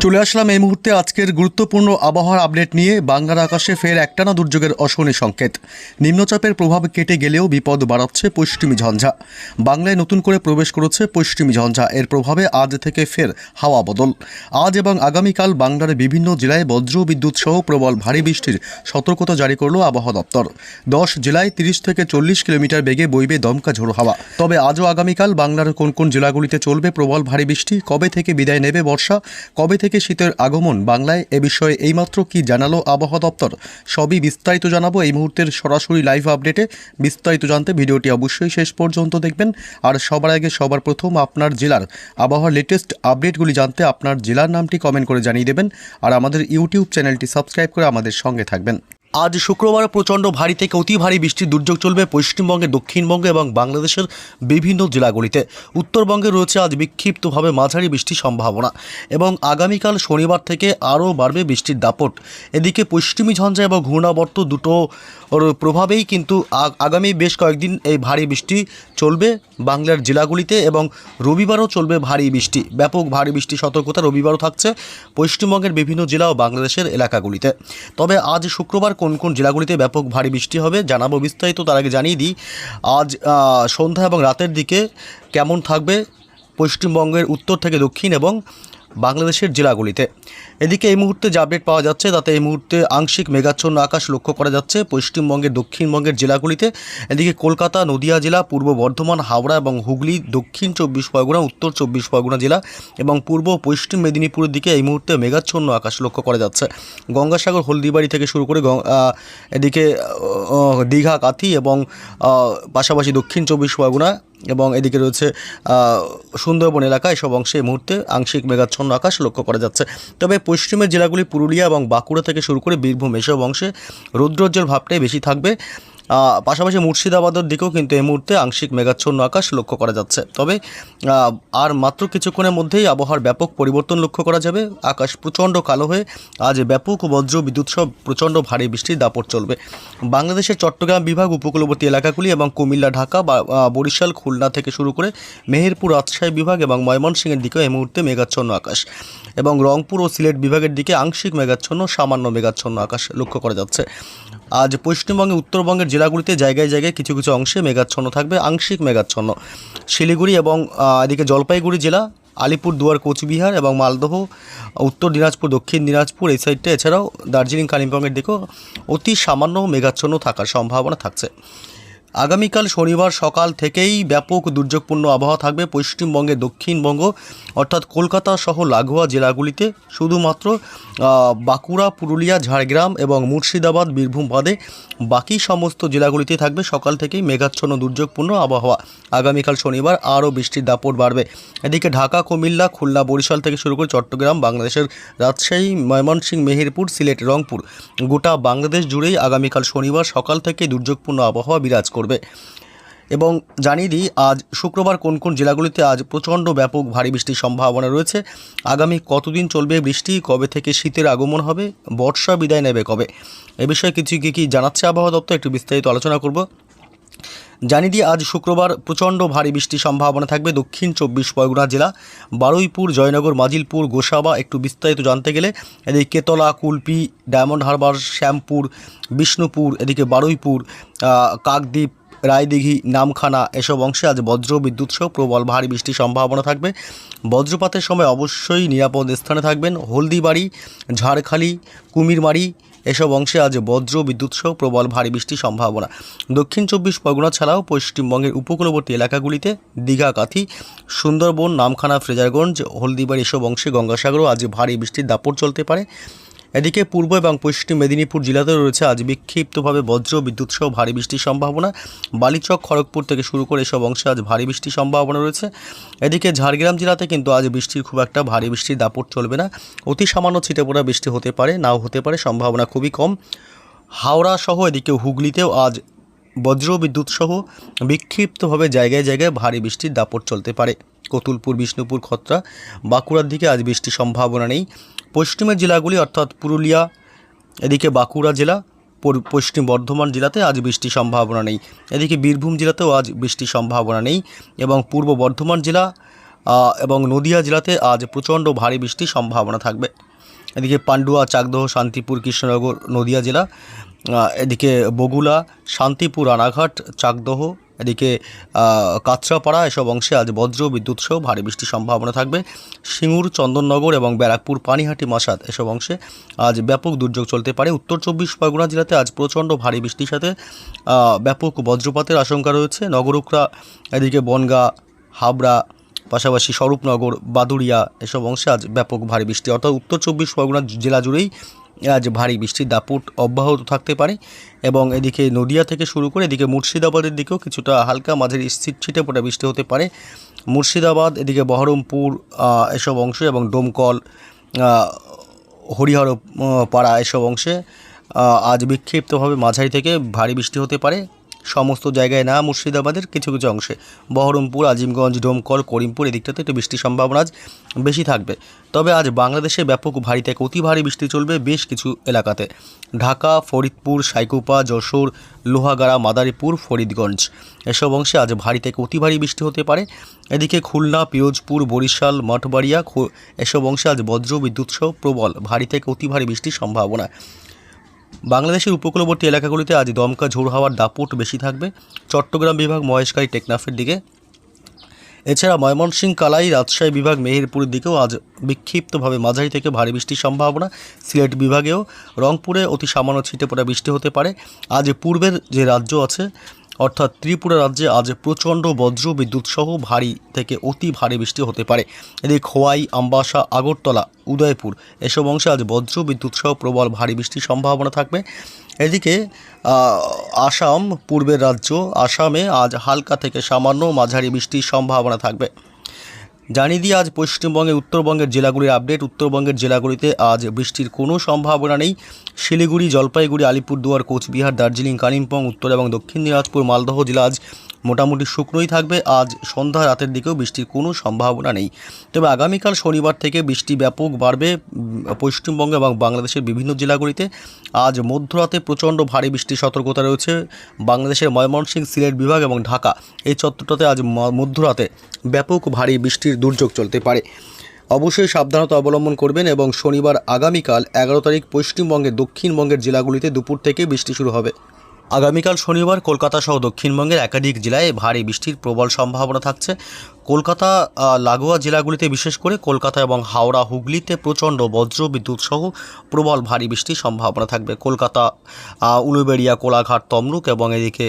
চলে আসলাম এই মুহূর্তে আজকের গুরুত্বপূর্ণ আবহাওয়ার আপডেট নিয়ে। বাংলার আকাশে ফের একটানা দুর্যোগের অশনি সংকেত। নিম্নচাপের প্রভাব কেটে গেলেও বিপদ বাড়াচ্ছে পশ্চিমী ঝঞ্ঝা। বাংলায় নতুন করে প্রবেশ করেছে পশ্চিমী ঝঞ্ঝা। এর প্রভাবে আজ থেকে ফের হাওয়া বদল। আজ এবং আগামীকাল বাংলার বিভিন্ন জেলায় বজ্র বিদ্যুৎ সহ প্রবল ভারী বৃষ্টির সতর্কতা জারি করল আবহাওয়া দপ্তর। দশ জেলায় তিরিশ থেকে চল্লিশ কিলোমিটার বেগে বইবে দমকা ঝোড়ো হাওয়া। তবে আজও আগামীকাল বাংলার কোন কোন জেলাগুলিতে চলবে প্রবল ভারী বৃষ্টি? কবে থেকে বিদায় নেবে বর্ষা? কবে থেকে শীতের আগমন। বাংলায় এ বিষয়ে এইমাত্র কি জানালো আবহাওয়া দপ্তর? সবই বিস্তারিত জানাব। এই মুহূর্তের সরাসরি লাইভ আপডেটে বিস্তারিত জানতে ভিডিওটি অবশ্যই শেষ পর্যন্ত দেখবেন। আর সবার আগে, সবার প্রথম আপনার জেলার আবহাওয়ার লেটেস্ট আপডেটগুলি জানতে আপনার জেলার নামটি কমেন্ট করে জানিয়ে দেবেন। আর আমাদের ইউটিউব চ্যানেলটি সাবস্ক্রাইব করে আমাদের সঙ্গে থাকবেন। আজ শুক্রবার প্রচণ্ড ভারী থেকে অতি ভারী বৃষ্টির দুর্যোগ চলবে পশ্চিমবঙ্গে, দক্ষিণবঙ্গে এবং বাংলাদেশের বিভিন্ন জেলাগুলিতে। উত্তরবঙ্গে রয়েছে আজ বিক্ষিপ্তভাবে মাঝারি বৃষ্টির সম্ভাবনা এবং আগামীকাল শনিবার থেকে আরও বাড়বে বৃষ্টির দাপট। এদিকে পশ্চিমী ঝঞ্ঝা এবং ঘূর্ণাবর্ত দুটো প্রভাবেই কিন্তু আগামী বেশ কয়েকদিন এই ভারী বৃষ্টি চলবে বাংলার জেলাগুলিতে এবং রবিবারও চলবে ভারী বৃষ্টি। ব্যাপক ভারী বৃষ্টি সতর্কতা রবিবারও থাকছে পশ্চিমবঙ্গের বিভিন্ন জেলা ও বাংলাদেশের এলাকাগুলিতে। তবে আজ শুক্রবার কোন কোন জেলাগুলিতে ব্যাপক ভারী বৃষ্টি হবে জানাব বিস্তারিত, তার আগে জানিয়ে দিই, আজ সন্ধ্যা এবং রাতের দিকে কেমন থাকবে পশ্চিমবঙ্গের উত্তর থেকে দক্ষিণ এবং বাংলাদেশের জেলাগুলিতে। এদিকে এই মুহূর্তে যে আপডেট পাওয়া যাচ্ছে, তাতে এই মুহূর্তে আংশিক মেঘাচ্ছন্ন আকাশ লক্ষ্য করা যাচ্ছে। পশ্চিমবঙ্গের, দক্ষিণবঙ্গের জেলাগুলিতে। এদিকে কলকাতা, নদিয়া জেলা, পূর্ব বর্ধমান, হাওড়া এবং হুগলি, দক্ষিণ চব্বিশ পরগনা, উত্তর চব্বিশ পরগনা জেলা এবং পূর্ব পশ্চিম মেদিনীপুরের দিকে এই মুহূর্তে মেঘাচ্ছন্ন আকাশ লক্ষ্য করা যাচ্ছে। গঙ্গাসাগর, হলদিবাড়ি থেকে শুরু করে এদিকে দীঘা, কাথি এবং পাশাপাশি দক্ষিণ চব্বিশ পরগনা এবং এদিকে রয়েছে সুন্দরবন এলাকা। এসব অংশে এই মুহূর্তে আংশিক মেঘাচ্ছন্ন আকাশ লক্ষ্য করা যাচ্ছে। তবে পশ্চিমের জেলাগুলি পুরুলিয়া এবং বাঁকুড়া থেকে শুরু করে বীরভূম, এসব অংশে রৌদ্রোজ্জ্বল ভাবটাই বেশি থাকবে। পাশাপাশি মুর্শিদাবাদের দিকেও কিন্তু এই মুহূর্তে আংশিক মেঘাচ্ছন্ন আকাশ লক্ষ্য করা যাচ্ছে। তবে আর মাত্র কিছুক্ষণের মধ্যেই আবহাওয়ার ব্যাপক পরিবর্তন লক্ষ্য করা যাবে। আকাশ প্রচণ্ড কালো হয়ে আজ ব্যাপক বজ্র বিদ্যুৎ সহ প্রচণ্ড ভারী বৃষ্টির দাপট চলবে। বাংলাদেশের চট্টগ্রাম বিভাগ, উপকূলবর্তী এলাকাগুলি এবং কুমিল্লা, ঢাকা বা বরিশাল, খুলনা থেকে শুরু করে মেহেরপুর, রাজশাহী বিভাগ এবং ময়মনসিংহের দিকেও এই মুহূর্তে মেঘাচ্ছন্ন আকাশ এবং রংপুর ও সিলেট বিভাগের দিকে আংশিক মেঘাচ্ছন্ন, সামান্য মেঘাচ্ছন্ন আকাশ লক্ষ্য করা যাচ্ছে। আজ পশ্চিমবঙ্গে, উত্তরবঙ্গের জেলাগুলিতে জায়গায় জায়গায় কিছু কিছু অংশে মেঘাচ্ছন্ন থাকবে, আংশিক মেঘাচ্ছন্ন। শিলিগুড়ি এবং এদিকে জলপাইগুড়ি জেলা আলিপুর দুয়ার কোচবিহার এবং মালদহ, উত্তর দিনাজপুর, দক্ষিণ দিনাজপুর এই সাইডটা, এছাড়াও দার্জিলিং, কালিম্পংয়ের দিকেও অতি সামান্য মেঘাচ্ছন্ন থাকার সম্ভাবনা থাকছে। আগামীকাল শনিবার সকাল থেকেই ব্যাপক দুর্যোগপূর্ণ আবহাওয়া থাকবে পশ্চিমবঙ্গে, দক্ষিণবঙ্গ, অর্থাৎ কলকাতা সহ লাগোয়া জেলাগুলিতে। শুধুমাত্র বাঁকুড়া, পুরুলিয়া, ঝাড়গ্রাম এবং মুর্শিদাবাদ, বীরভূম বাদে বাকি সমস্ত জেলাগুলিতে থাকবে। সকাল থেকেই মেঘাচ্ছন্ন, দুর্যোগপূর্ণ আবহাওয়া। আগামীকাল শনিবার আরও বৃষ্টির দাপট বাড়বে। এদিকে ঢাকা, কুমিল্লা, খুলনা, বরিশাল থেকে শুরু করে চট্টগ্রাম, বাংলাদেশের রাজশাহী, ময়মনসিংহ, মেহেরপুর, সিলেট, রংপুর। গোটা বাংলাদেশ জুড়েই আগামীকাল শনিবার সকাল থেকে দুর্যোগপূর্ণ আবহাওয়া বিরাজ করবে। এবং জানিয়ে দিই, আজ শুক্রবার কোন কোন জেলাগুলিতে আজ প্রচণ্ড ব্যাপক ভারী বৃষ্টির সম্ভাবনা রয়েছে। আগামী কতদিন চলবে বৃষ্টি? কবে থেকে শীতের আগমন হবে? বর্ষা বিদায় নেবে কবে? এ বিষয়ে কিছু কী কী জানাচ্ছে আবহাওয়া দপ্তর, একটু বিস্তারিত আলোচনা করব। জানিয়ে দিয়ে আজ শুক্রবার প্রচণ্ড ভারী বৃষ্টির সম্ভাবনা থাকবে দক্ষিণ চব্বিশ পরগনা জেলা, বারুইপুর, জয়নগর, মাজিলপুর, গোসাবা, একটু বিস্তারিত জানতে গেলে এদিকে কেতলা, কুলপি, ডায়মন্ড হারবার, শ্যামপুর, বিষ্ণুপুর, এদিকে বারুইপুর কাকদ্বীপ রায়দিঘি, নামখানা এসব অংশে আজ বজ্র বিদ্যুৎ সহ প্রবল ভারী বৃষ্টির সম্ভাবনা থাকবে। বজ্রপাতের সময় অবশ্যই নিরাপদ স্থানে থাকবেন হলদিবাড়ি, ঝাড়খালি, কুমিরমারি এসব অংশে আজ বজ্র বিদ্যুৎ সহ প্রবল ভারী বৃষ্টির সম্ভাবনা। দক্ষিণ চব্বিশ পরগনা ছাড়াও পশ্চিমবঙ্গের উপকূলবর্তী এলাকাগুলিতে দীঘা, কাথি, সুন্দরবন, নামখানা, ফ্রেজারগঞ্জ, হলদিবাড়ি এসব অংশে গঙ্গাসাগরও আজ ভারী বৃষ্টির দাপট চলতে পারে। এদিকে পূর্ব এবং পশ্চিম মেদিনীপুর জেলাতেও রয়েছে আজ বিক্ষিপ্তভাবে বজ্র, বিদ্যুৎ সহ ভারী বৃষ্টির সম্ভাবনা। বালিচক, খড়গপুর থেকে শুরু করে এসব অংশে আজ ভারী বৃষ্টির সম্ভাবনা রয়েছে। এদিকে ঝাড়গ্রাম জেলাতে কিন্তু আজ বৃষ্টির খুব একটা ভারী বৃষ্টির দাপট চলবে না। অতি সামান্য ছিটেপোড়া বৃষ্টি হতে পারে, নাও হতে পারে, সম্ভাবনা খুবই কম। হাওড়া সহ এদিকে হুগলিতেও আজ বজ্র, বিদ্যুৎ সহ বিক্ষিপ্তভাবে জায়গায় জায়গায় ভারী বৃষ্টির দাপট চলতে পারে। কতুলপুর, বিষ্ণুপুর খত্রা বাঁকুড়ার দিকে আজ বৃষ্টির সম্ভাবনা নেই। পশ্চিমের জেলাগুলি অর্থাৎ পুরুলিয়া, এদিকে বাঁকুড়া জেলা পশ্চিম বর্ধমান জেলাতে আজ বৃষ্টির সম্ভাবনা নেই। এদিকে বীরভূম জেলাতেও আজ বৃষ্টির সম্ভাবনা নেই এবং পূর্ব বর্ধমান জেলা এবং নদিয়া জেলাতে আজ প্রচণ্ড ভারী বৃষ্টির সম্ভাবনা থাকবে। এদিকে পান্ডুয়া, চাকদহ, শান্তিপুর, কৃষ্ণনগর, নদিয়া জেলা এদিকে বগুলা শান্তিপুর, রানাঘাট, চাকদহ এদিকে কাঁচরাপাড়া এসব অংশে আজ বজ্র বিদ্যুৎ সহ ভারী বৃষ্টির সম্ভাবনা থাকবে। সিঙ্গুর, চন্দননগর এবং ব্যারাকপুর, পানিহাটি, মাসাদ এসব অংশে আজ ব্যাপক দুর্যোগ চলতে পারে। উত্তর চব্বিশ পরগনা জেলাতে আজ প্রচণ্ড ভারী বৃষ্টির সাথে ব্যাপক বজ্রপাতের আশঙ্কা রয়েছে। নগরুকরা, এদিকে বনগা, হাবড়া, পাশাপাশি স্বরূপনগর, বাদুড়িয়া এসব অংশে আজ ব্যাপক ভারী বৃষ্টি। অর্থাৎ উত্তর চব্বিশ পরগনা জেলা জুড়েই আজ ভারী বৃষ্টির দাপুট অব্যাহত থাকতে পারে এবং এদিকে নদিয়া থেকে শুরু করে এদিকে মুর্শিদাবাদের দিকেও কিছুটা হালকা মাঝের স্থির ছিটে পড়া বৃষ্টি হতে পারে। মুর্শিদাবাদ, এদিকে বহরমপুর এসব অংশ এবং ডোমকল হরিহর পাড়া এসব অংশে আজ বিক্ষিপ্তভাবে মাঝারি থেকে ভারী বৃষ্টি হতে পারে। সমস্ত জায়গায় না, মুর্শিদাবাদের কিছু কিছু অংশে। বহরমপুর, আজিমগঞ্জ ডোমকর করিমপুর, এদিকটাতে একটু বৃষ্টির সম্ভাবনা আজ বেশি থাকবে। তবে আজ বাংলাদেশে ব্যাপক ভারী থেকে অতি ভারী বৃষ্টি চলবে বেশ কিছু এলাকাতে। ঢাকা, ফরিদপুর, সাইকুপা, যশোর, লোহাগাড়া, মাদারীপুর, ফরিদগঞ্জ এসব অংশে আজ ভারী থেকে অতি ভারী বৃষ্টি হতে পারে। এদিকে খুলনা, পিরোজপুর, বরিশাল, মঠবাড়িয়া এসব অংশে আজ বজ্র বিদ্যুৎ সহ প্রবল ভারী থেকে অতি ভারী বৃষ্টির সম্ভাবনা। বাংলাদেশের উপকূলবর্তী এলাকাগুলিতে আজ দমকা ঝোড় হাওয়ার দাপট বেশি থাকবে। চট্টগ্রাম বিভাগ মহেশকারী টেকনাফের দিকে। এছাড়া ময়মনসিংহ কালাই রাজশাহী বিভাগ মেহেরপুরের দিকেও আজ বিক্ষিপ্তভাবে মাঝারি থেকে ভারী বৃষ্টির সম্ভাবনা। সিলেট বিভাগেও রংপুরে অতি সামান্য ছিটে পড়া বৃষ্টি হতে পারে। আজ পূর্বের যে রাজ্য আছে অর্থাৎ ত্রিপুরা রাজ্যে আজ প্রচণ্ড বজ্র বিদ্যুৎ সহ ভারী থেকে অতি ভারী বৃষ্টি হতে পারে। এদিকে খোয়াই আম্বাসা, আগরতলা, উদয়পুর এসব অংশে আজ বজ্র বিদ্যুৎ সহ প্রবল ভারী বৃষ্টির সম্ভাবনা থাকবে। এদিকে আসাম, পূর্বের রাজ্য, আসামে আজ হালকা থেকে সামান্য মাঝারি বৃষ্টির সম্ভাবনা থাকবে। জানিয়ে দিয়ে আজ পশ্চিমবঙ্গের উত্তরবঙ্গের জেলাগুলির আপডেট উত্তরবঙ্গের জেলাগুলিতে আজ বৃষ্টির কোনো সম্ভাবনা নেই। শিলিগুড়ি, জলপাইগুড়ি, আলিপুরদুয়ার, কোচবিহার, দার্জিলিং, কালিম্পং, উত্তর এবং দক্ষিণ দিনাজপুর, মালদহ জেলা আজ মোটামুটি শুকনোই থাকবে। আজ সন্ধ্যা রাতের দিকেও বৃষ্টির কোনো সম্ভাবনা নেই। তবে আগামীকাল শনিবার থেকে বৃষ্টি ব্যাপক বাড়বে পশ্চিমবঙ্গ এবং বাংলাদেশের বিভিন্ন জেলাগুলিতে। আজ মধ্যরাতে প্রচণ্ড ভারী বৃষ্টির সতর্কতা রয়েছে। বাংলাদেশের ময়মনসিংহ, সিলেট বিভাগ এবং ঢাকা এই চত্বরটাতে আজ মধ্যরাতে ব্যাপক ভারী বৃষ্টির দুর্যোগ চলতে পারে। অবশ্যই সাবধানতা অবলম্বন করবেন এবং শনিবার আগামীকাল এগারো তারিখ পশ্চিমবঙ্গের দক্ষিণবঙ্গের জেলাগুলিতে দুপুর থেকে বৃষ্টি শুরু হবে। আগামীকাল শনিবার কলকাতা সহ দক্ষিণবঙ্গের একাধিক জেলায় ভারী বৃষ্টির প্রবল সম্ভাবনা থাকছে। কলকাতা লাগোয়া জেলাগুলিতে বিশেষ করে কলকাতা এবং হাওড়া, হুগলিতে প্রচণ্ড বজ্র বিদ্যুৎ সহ প্রবল ভারী বৃষ্টির সম্ভাবনা থাকবে। কলকাতা উলুবেড়িয়া, কোলাঘাট, তমলুক এবং এদিকে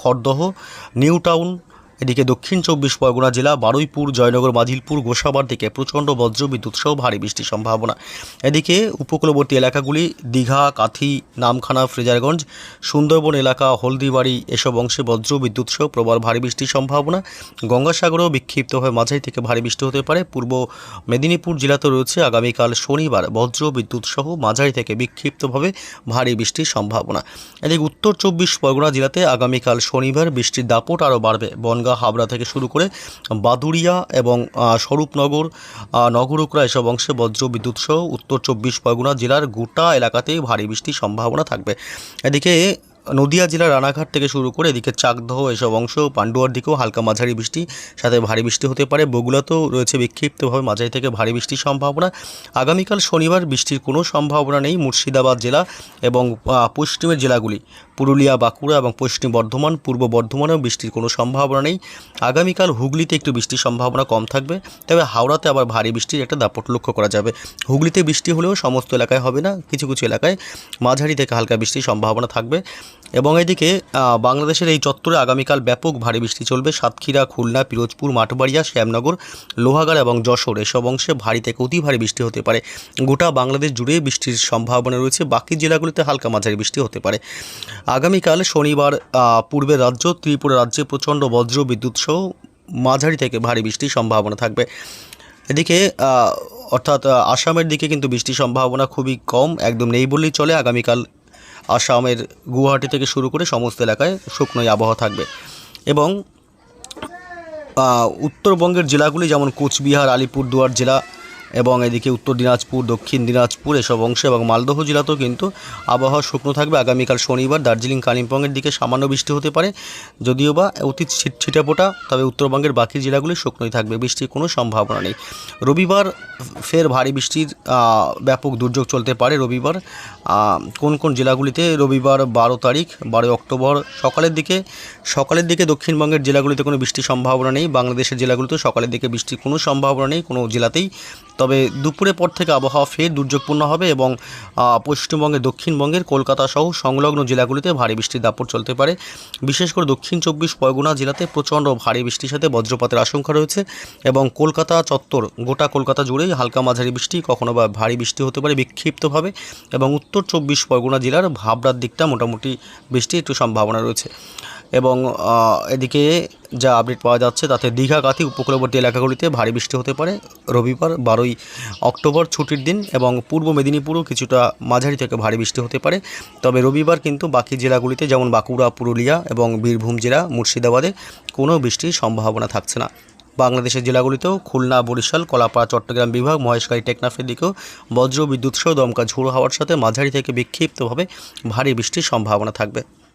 খড়দহ নিউ টাউন এদিকে দক্ষিণ চব্বিশ পরগনা জেলা, বারুইপুর, জয়নগর, মাধিলপুর, গোসাবার দিকে প্রচণ্ড বজ্রবিদ্যুৎ সহ ভারী বৃষ্টির সম্ভাবনা। এদিকে উপকূলবর্তী এলাকাগুলি দীঘা, কাথি, নামখানা, ফ্রেজারগঞ্জ, সুন্দরবন এলাকা, হলদিবাড়ি এসব অংশে বজ্রবিদ্যুৎ সহ প্রবল ভারী বৃষ্টির সম্ভাবনা। গঙ্গাসাগরেও বিক্ষিপ্তভাবে মাঝারি থেকে ভারী বৃষ্টি হতে পারে। পূর্ব মেদিনীপুর জেলাতে রয়েছে আগামীকাল শনিবার বজ্র বিদ্যুৎ সহ মাঝারি থেকে বিক্ষিপ্তভাবে ভারী বৃষ্টির সম্ভাবনা। এদিকে উত্তর চব্বিশ পরগনা জেলাতে আগামীকাল শনিবার বৃষ্টির দাপট আরও বাড়বে। বনগাঁ হাবড়া থেকে শুরু করে বাদুরিয়া এবং স্বরূপনগর নগরুকরা এসব অংশে বজ্র বিদ্যুৎ সহ উত্তর চব্বিশ পরগনা জেলার গোটা এলাকাতেই ভারী বৃষ্টির সম্ভাবনা থাকবে। এদিকে নদিয়া জেলার রানাঘাট থেকে শুরু করে এদিকে চাকদহ এসব অংশ পান্ডুয়ার দিকেও হালকা মাঝারি বৃষ্টি, সাথে ভারী বৃষ্টি হতে পারে। বগুলাতেও রয়েছে বিক্ষিপ্তভাবে মাঝারি থেকে ভারী বৃষ্টির সম্ভাবনা। আগামীকাল শনিবার বৃষ্টির কোনো সম্ভাবনা নেই মুর্শিদাবাদ জেলা এবং পশ্চিমের জেলাগুলি। পুরুলিয়া, বাঁকুড়া এবং পশ্চিম বর্ধমান, পূর্ব বর্ধমানেও বৃষ্টির কোনো সম্ভাবনা নেই। আগামীকাল হুগলিতে একটু বৃষ্টির সম্ভাবনা কম থাকবে, তবে হাওড়াতে আবার ভারী বৃষ্টির একটা দাপট লক্ষ্য করা যাবে। হুগলিতে বৃষ্টি হলেও সমস্ত এলাকায় হবে না, কিছু কিছু এলাকায় মাঝারি থেকে হালকা বৃষ্টির সম্ভাবনা থাকবে। এবং এদিকে বাংলাদেশের এই চত্বরে আগামীকাল ব্যাপক ভারী বৃষ্টি চলবে। সাতক্ষীরা খুলনা পিরোজপুর মাঠবাড়িয়া শ্যামনগর লোহাগাড় এবং যশোর এসব অংশে ভারী থেকে অতি ভারী বৃষ্টি হতে পারে। গোটা বাংলাদেশ জুড়ে বৃষ্টির সম্ভাবনা রয়েছে। বাকি জেলাগুলিতে হালকা মাঝারি বৃষ্টি হতে পারে। আগামীকাল শনিবার আহ, পূর্বের রাজ্য ত্রিপুরা রাজ্যে প্রচণ্ড বজ্র বিদ্যুৎ সহ মাঝারি থেকে ভারী বৃষ্টির সম্ভাবনা থাকবে। এদিকে অর্থাৎ আসামের দিকে কিন্তু বৃষ্টির সম্ভাবনা খুবই কম একদম নেই বললেই চলে। আগামীকাল আসামের গুয়াহাটি থেকে শুরু করে সমস্ত এলাকায় শুকনোই আবহাওয়া থাকবে। এবং উত্তরবঙ্গের জেলাগুলি যেমন কোচবিহার, আলিপুরদুয়ার জেলা এবং এদিকে উত্তর দিনাজপুর, দক্ষিণ দিনাজপুর এসব অংশে এবং মালদহ জেলাতেও কিন্তু আবহাওয়া শুকনো থাকবে। আগামীকাল শনিবার দার্জিলিং, কালিম্পংয়ের দিকে সামান্য বৃষ্টি হতে পারে, যদিও বা অতি ছিট- ছিটেফোঁটা তবে উত্তরবঙ্গের বাকি জেলাগুলি শুকনোই থাকবে, বৃষ্টির কোনো সম্ভাবনা নেই। রবিবার ফের ভারী বৃষ্টির ব্যাপক দুর্যোগ চলতে পারে। রবিবার কোন কোন জেলাগুলিতে রবিবার বারো তারিখ, বারোই অক্টোবর সকালের দিকে সকালের দিকে দক্ষিণবঙ্গের জেলাগুলিতে কোনো বৃষ্টির সম্ভাবনা নেই। বাংলাদেশের জেলাগুলিতে সকালের দিকে বৃষ্টির কোনো সম্ভাবনা নেই। কোনো জেলাতেই তবে দুপুরের পর থেকে আবহাওয়া ফের দুর্যোগপূর্ণ হবে এবং আহ, পশ্চিমবঙ্গের দক্ষিণবঙ্গের কলকাতা সহ সংলগ্ন জেলাগুলিতে ভারী বৃষ্টির দাপট চলতে পারে। বিশেষ করে দক্ষিণ চব্বিশ পরগনা জেলাতে প্রচণ্ড ভারী বৃষ্টির সাথে বজ্রপাতের আশঙ্কা রয়েছে এবং কলকাতা চত্বর গোটা কলকাতা জুড়েই হালকা মাঝারি বৃষ্টি কখনো বা ভারী বৃষ্টি হতে পারে বিক্ষিপ্তভাবে এবং উত্তর চব্বিশ পরগনা জেলার ভাবরার দিকটা মোটামুটি বৃষ্টির একটু সম্ভাবনা রয়েছে। এবং এদিকে যা আপডেট পাওয়া যাচ্ছে তাতে দীঘা কাথি উপকূলবর্তী এলাকাগুলিতে ভারী বৃষ্টি হতে পারে। রবিবার বারোই অক্টোবর ছুটির দিন এবং পূর্ব মেদিনীপুরও কিছুটা মাঝারি থেকে ভারী বৃষ্টি হতে পারে। তবে রবিবার কিন্তু বাকি জেলাগুলিতে যেমন বাঁকুড়া, পুরুলিয়া এবং বীরভূম জেলা, মুর্শিদাবাদে কোনো বৃষ্টির সম্ভাবনা থাকছে না। বাংলাদেশের জেলাগুলিতেও খুলনা, বরিশাল, কলাপাড়া, চট্টগ্রাম বিভাগ মহেশকারী টেকনাফের দিকেও বজ্র বিদ্যুৎ সহ দমকা ঝোড়ো হওয়ার সাথে মাঝারি থেকে বিক্ষিপ্তভাবে ভারী বৃষ্টির সম্ভাবনা থাকবে।